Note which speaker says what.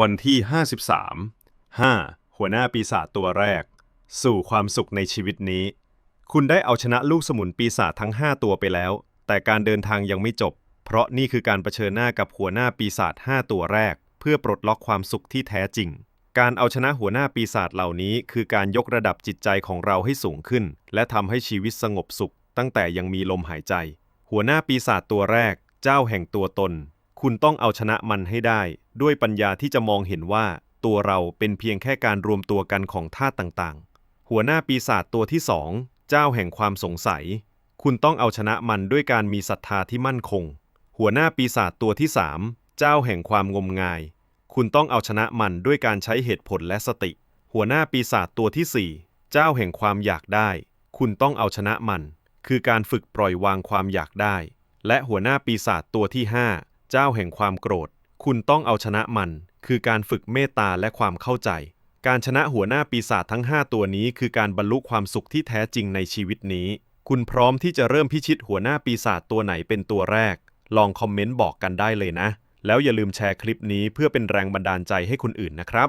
Speaker 1: วันที่ 53 5. หัวหน้าปีศาจตัวแรก สู่ความสุขในชีวิตนี้ คุณได้เอาชนะลูกสมุนปีศาจทั้ง 5 ตัวไปแล้ว แต่การเดินทางยังไม่จบ เพราะนี่คือการเผชิญหน้ากับหัวหน้าปีศาจ5ตัวแรก เพื่อปลดล็อกความสุขที่แท้จริง การเอาชนะหัวหน้าปีศาจเหล่านี้ คือการยกระดับจิตใจของเราให้สูงขึ้น และทำให้ชีวิตสงบสุข ตั้งแต่ยังมีลมหายใจ หัวหน้าปีศาจตัวแรก เจ้าแห่งตัวตน คุณต้องเอาชนะมันให้ได้ ด้วยปัญญาที่จะมองเห็นว่า ตัวเราเป็นเพียงแค่การรวมตัวกันของธาตุต่างๆ หัวหน้าปีศาจตัวที่สอง เจ้าแห่งความสงสัย คุณต้องเอาชนะมันด้วยการมีศรัทธาที่มั่นคง หัวหน้าปีศาจตัวที่สามเจ้าแห่งความงมงาย คุณต้องเอาชนะมันด้วยการใช้เหตุผลและสติ หัวหน้าปีศาจตัวที่สี่เจ้าแห่งความอยากได้ คุณต้องเอาชนะมัน คือการฝึกปล่อยวางความอยากได้ และหัวหน้าปีศาจตัวที่ห้า เจ้าแห่งความโกรธ คุณต้องเอาชนะมัน คือการฝึกเมตตาและความเข้าใจ การชนะหัวหน้าปีศาจทั้ง 5 ตัวนี้คือการบรรลุความสุขที่แท้จริงในชีวิตนี้ คุณพร้อมที่จะเริ่มพิชิตหัวหน้าปีศาจตัวไหนเป็นตัวแรก ลองคอมเมนต์บอกกันได้เลยนะ แล้วอย่าลืมแชร์คลิปนี้เพื่อเป็นแรงบันดาลใจให้คนอื่นนะครับ